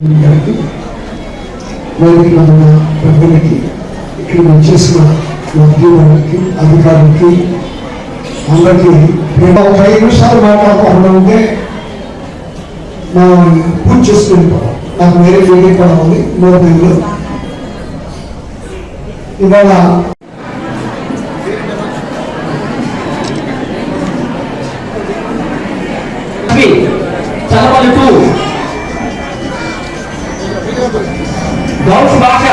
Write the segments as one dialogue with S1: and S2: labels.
S1: గారికి వేదిక మీద ఉన్న ఇక్కడ వచ్చేసిన ఉద్యోగులకి అధికారులకి అందరికీ మేము ఒక ఐదు నిమిషాలు మాట్లాడుకోకుండా ఉంటే మా పూజ చేసుకుని నాకు వేరే వేరే కూడా ఉంది మూడు నెలలు ఇవాళ
S2: Three, చదవాలి టూ గౌస్ భాష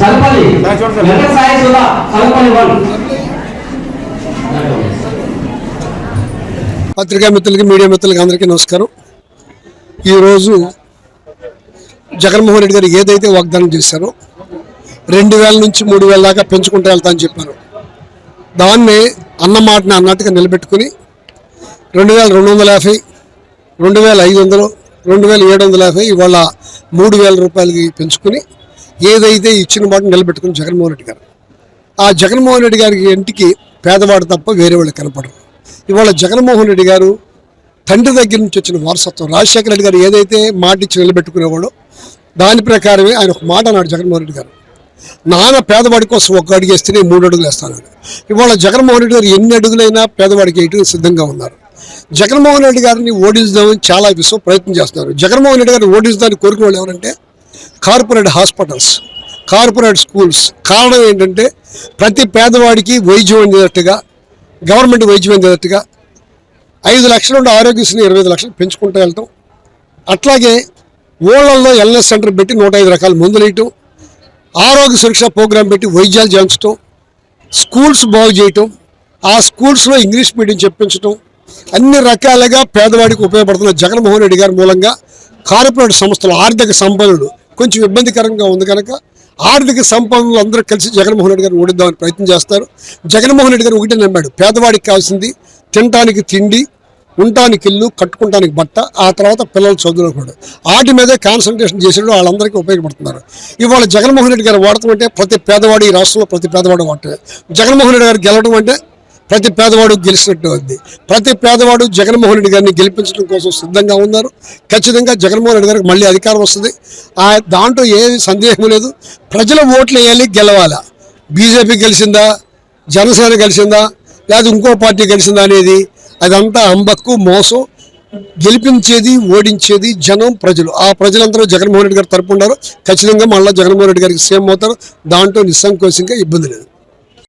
S2: సల్పల్లి. వెంకట సాయి సుధా సల్పల్లి
S3: పత్రికా మిత్రులకి మీడియా మిత్రులకి అందరికీ నమస్కారం. ఈరోజు జగన్మోహన్ రెడ్డి గారు ఏదైతే వాగ్దానం చేశారో రెండు వేల నుంచి మూడు వేల దాకా పెంచుకుంటూ వెళ్తా అని చెప్పారు. దాన్ని అన్నమాటని అన్నట్టుగా నిలబెట్టుకుని రెండు వేల రెండు వందల యాభై రెండు వేల ఐదు వందలు రెండు వేల ఏడు వందల యాభై ఇవాళ మూడు వేల రూపాయలకి పెంచుకుని ఏదైతే ఇచ్చిన మాట నిలబెట్టుకుని జగన్మోహన్ రెడ్డి గారు. ఆ జగన్మోహన్ రెడ్డి గారికి ఇంటికి పేదవాడు తప్ప వేరే వాళ్ళు కనపడరు. ఇవాళ జగన్మోహన్ రెడ్డి గారు తండ్రి దగ్గర నుంచి వచ్చిన వారసత్వం రాజశేఖర రెడ్డి గారు ఏదైతే మాట ఇచ్చి నిలబెట్టుకునేవాడో దాని ప్రకారమే ఆయన ఒక మాట అన్నాడు జగన్మోహన్ రెడ్డి గారు. నాన్న పేదవాడి కోసం ఒక అడుగు వేస్తేనే మూడు అడుగులు వేస్తాను ఇవాళ జగన్మోహన్ రెడ్డి గారు ఎన్ని అడుగులైనా పేదవాడికి వేయటం సిద్ధంగా ఉన్నారు. జగన్మోహన్ రెడ్డి గారిని ఓడిద్దామని చాలా విశ్వ ప్రయత్నం చేస్తున్నారు. జగన్మోహన్ రెడ్డి గారిని ఓడిద్దామని కోరిక వాళ్ళు ఎవరంటే కార్పొరేట్ హాస్పిటల్స్ కార్పొరేట్ స్కూల్స్. కారణం ఏంటంటే ప్రతి పేదవాడికి వైద్యం అందేటట్టుగా గవర్నమెంట్ వైద్యం అందేటట్టుగా ఐదు లక్షల నుండి ఆరోగ్యశ్రీని ఇరవై ఐదు లక్షలు పెంచుకుంటూ వెళ్తాం అట్లాగే ఓళ్ళల్లో ఎల్ఎస్ సెంటర్ పెట్టి నూట ఐదు రకాల మందులు వేయటం. ఆరోగ్య సురక్ష ప్రోగ్రాం పెట్టి వైద్యాలు చేయించడం స్కూల్స్ బాగు చేయటం ఆ స్కూల్స్లో ఇంగ్లీష్ మీడియం చెప్పించటం అన్ని రకాలుగా పేదవాడికి ఉపయోగపడుతున్న జగన్మోహన్ రెడ్డి గారి మూలంగా కార్పొరేట్ సంస్థలు ఆర్థిక సంపన్నులు కొంచెం ఇబ్బందికరంగా ఉంది కనుక ఆర్థిక సంపన్నులు అందరూ కలిసి జగన్మోహన్ రెడ్డి గారిని ఓడిద్దామని ప్రయత్నం చేస్తారు. జగన్మోహన్ రెడ్డి గారు ఒకటే నమ్మాడు పేదవాడికి కావాల్సింది తినటానికి తిండి ఉండటానికి ఇల్లు కట్టుకుంటానికి బట్ట ఆ తర్వాత పిల్లల చదువులో కూడా. వాటి మీదే కాన్సన్ట్రేషన్ చేసేటప్పుడు వాళ్ళందరికీ ఉపయోగపడుతున్నారు. ఇవాళ జగన్మోహన్ రెడ్డి గారు వాడటం అంటే ప్రతి పేదవాడు ఈ రాష్ట్రంలో ప్రతి పేదవాడు వాడటమే. జగన్మోహన్ రెడ్డి గారు గెలవడం అంటే ప్రతి పేదవాడు గెలిచినట్టు ఉంది. ప్రతి పేదవాడు జగన్మోహన్ రెడ్డి గారిని గెలిపించడం కోసం సిద్ధంగా ఉన్నారు. ఖచ్చితంగా జగన్మోహన్ రెడ్డి గారికి మళ్ళీ అధికారం వస్తుంది. ఆ దాంట్లో ఏ సందేహం లేదు. ప్రజల ఓట్లు వేయాలి గెలవాలా. బీజేపీ గెలిచిందా? జనసేన గెలిచిందా? లేదా ఇంకో పార్టీ గెలిచిందా అనేది అదంతా అంబక్కు మోసం గెలిపించేది ఓడించేది జనం ప్రజలు. ఆ ప్రజలందరూ జగన్మోహన్ రెడ్డి గారు తరపు ఉన్నారు. ఖచ్చితంగా మళ్ళీ జగన్మోహన్ రెడ్డి గారికి సేమ్ అవుతారు. దాంట్లో నిస్సంకోచంగా ఇబ్బంది లేదు.